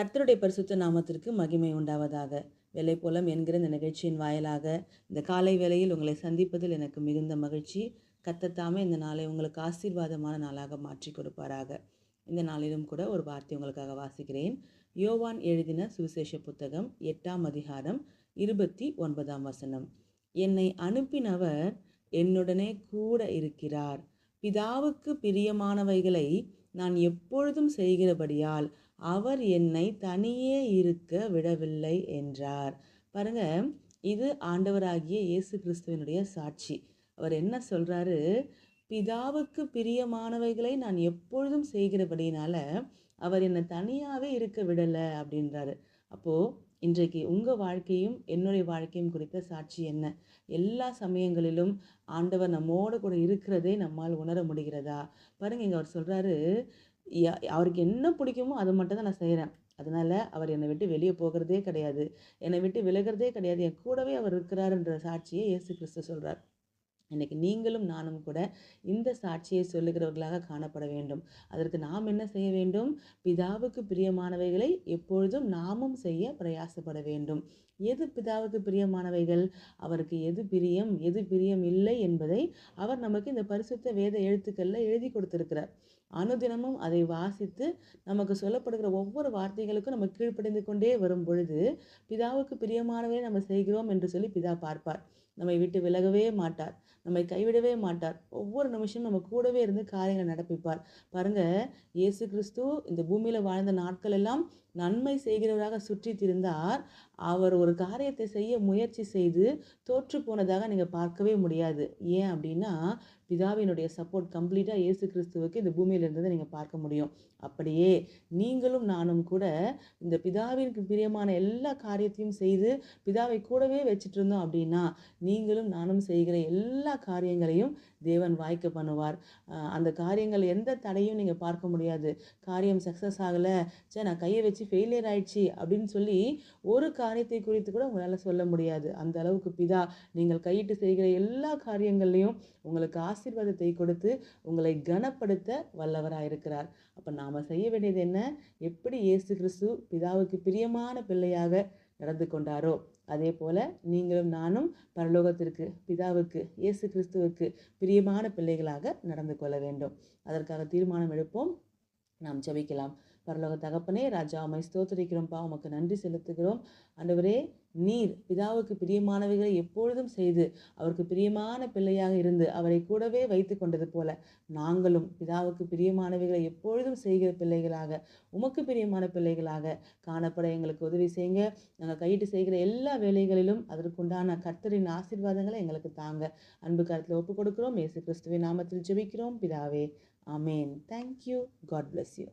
கர்த்தருடைய பரிசுத்த நாமத்திற்கு மகிமை உண்டாவதாக. வெள்ளைப்போலம் என்கிற இந்த நிகழ்ச்சியின் வாயிலாக இந்த காலை வேளையில் உங்களை சந்திப்பதில் எனக்கு மிகுந்த மகிழ்ச்சி. கத்தத்தாமே இந்த நாளை உங்களுக்கு ஆசீர்வாதமான நாளாக மாற்றி கொடுப்பாராக. இந்த நாளிலும் கூட ஒரு வார்த்தை உங்களுக்காக வாசிக்கிறேன். யோவான் எழுதின சுவிசேஷ புத்தகம் எட்டாம் அதிகாரம் இருபத்தி ஒன்பதாம் வசனம். என்னை அனுப்பினவர் என்னுடனே கூட இருக்கிறார். பிதாவுக்கு பிரியமானவைகளை நான் எப்பொழுதும் செய்கிறபடியால் அவர் என்னை தனியே இருக்க விடவில்லை என்றார். பாருங்க இது ஆண்டவராகிய இயேசு கிறிஸ்துவனுடைய சாட்சி. அவர் என்ன சொல்கிறாரு பிதாவுக்கு பிரியமானவைகளை நான் எப்பொழுதும் செய்கிறபடினால அவர் என்னை தனியாகவே இருக்க விடலை அப்படின்றாரு. அப்போது இன்றைக்கு உங்கள் வாழ்க்கையும் என்னுடைய வாழ்க்கையும் குறித்த சாட்சி என்ன? எல்லா சமயங்களிலும் ஆண்டவர் நம்மோடு கூட இருக்கிறதே நம்மால் உணர முடிகிறதா? பாருங்கள் இங்கே அவர் சொல்கிறாரு அவருக்கு என்ன பிடிக்குமோ அதை மட்டும் தான் நான் செய்கிறேன் அதனால் அவர் என்னை விட்டு வெளியே போகிறதே கிடையாது. என்னை விட்டு விலகிறதே கிடையாது. என் கூடவே அவர் இருக்கிறாருன்ற சாட்சியை இயேசு கிறிஸ்து சொல்கிறார் இன்றைக்கி நீங்களும் நானும் கூட இந்த சாட்சியை சொல்லுகிறவர்களாக காணப்பட வேண்டும். அதற்கு நாம் என்ன செய்ய வேண்டும்? பிதாவுக்கு பிரியமானவைகளை எப்பொழுதும் நாமும் செய்ய பிரயாசப்பட வேண்டும். எது பிதாவுக்கு பிரியமானவைகள்? அவருக்கு எது பிரியம்? எது பிரியம் இல்லை என்பதை அவர் நமக்கு இந்த பரிசுத்த வேத எழுத்துக்களில் எழுதி கொடுத்துருக்கிறார். அனுதினமும் அதை வாசித்து நமக்கு சொல்லப்படுகிற ஒவ்வொரு வார்த்தைகளுக்கும் நம்ம கீழ்ப்படைந்து கொண்டே வரும் பொழுது பிதாவுக்கு பிரியமானவை நம்ம செய்கிறோம் என்று சொல்லி பிதா பார்ப்பார். நம்மை விட்டு விலகவே மாட்டார். நம்மை கைவிடவே மாட்டார். ஒவ்வொரு நிமிஷமும் நம்ம கூடவே இருந்து காரியங்களை நடப்பிப்பார். பாருங்க இயேசு கிறிஸ்து இந்த பூமியில் வாழ்ந்த நாட்கள் எல்லாம் நன்மை செய்கிறவராக சுற்றி திருந்தார் அவர் ஒரு காரியத்தை செய்ய முயற்சி செய்து தோற்று போனதாக நீங்கள் பார்க்கவே முடியாது. ஏன் அப்படின்னா பிதாவினுடைய சப்போர்ட் கம்ப்ளீட்டாக இயேசு கிறிஸ்துவுக்கு இந்த பூமியில் இருந்ததை நீங்கள் பார்க்க முடியும். அப்படியே நீங்களும் நானும் கூட இந்த பிதாவிற்கு பிரியமான எல்லா காரியத்தையும் செய்து பிதாவை கூடவே வச்சுட்டு இருந்தோம் அப்படின்னா நீங்களும் நானும் செய்கிற எல்லா காரியங்களையும் தேவன் வாய்க்க பண்ணுவார். அந்த காரியங்கள் எந்த தடையும் நீங்கள் பார்க்க முடியாது. காரியம் சக்ஸஸ் ஆகலை. சே நான் கையை வச்சு ஃபெயிலியர் ஆயிடுச்சு அப்படின்னு சொல்லி ஒரு காரியத்தை குறித்து கூட உங்களால் சொல்ல முடியாது. அந்த அளவுக்கு பிதா நீங்கள் கையிட்டு செய்கிற எல்லா காரியங்கள்லையும் உங்களுக்கு ஆசீர்வாதத்தை கொடுத்து உங்களை கனப்படுத்த வல்லவராக இருக்கிறார். அப்போ நாம் செய்ய வேண்டியது என்ன? எப்படி இயேசு கிறிஸ்து பிதாவுக்கு பிரியமான பிள்ளையாக நடந்து கொண்டாரோ அதே போல் நீங்களும் நானும் பரலோகத்திற்கு பிதாவுக்கு இயேசு கிறிஸ்துவுக்கு பிரியமான பிள்ளைகளாக நடந்து கொள்ள வேண்டும். அதற்காக தீர்மானம் எடுப்போம். நாம் ஜபிக்கலாம். பரலோக தகப்பனே ராஜா அம்மை ஸ்தோத்தரிக்கிறோம்ப்பா உமக்கு நன்றி செலுத்துகிறோம். ஆண்டவரே நீர் பிதாவுக்கு பிரியமானவைகளை எப்பொழுதும் செய்து அவருக்கு பிரியமான பிள்ளையாக இருந்து அவரை கூடவே வைத்து கொண்டது போல நாங்களும் பிதாவுக்கு பிரியமானவைகளை எப்பொழுதும் செய்கிற பிள்ளைகளாக உமக்கு பிரியமான பிள்ளைகளாக காணப்பட எங்களுக்கு உதவி செய்யுங்க. நாங்கள் கையிட்டு செய்கிற எல்லா வேலைகளிலும் அதற்குண்டான கர்த்தரின் ஆசீர்வாதங்களை எங்களுக்கு தாங்க. அன்பு கருத்தில் ஒப்பு கொடுக்குறோம். இயேசு கிறிஸ்துவின் நாமத்தில் ஜெபிக்கிறோம். பிதாவே ஆமேன். Thank you God bless you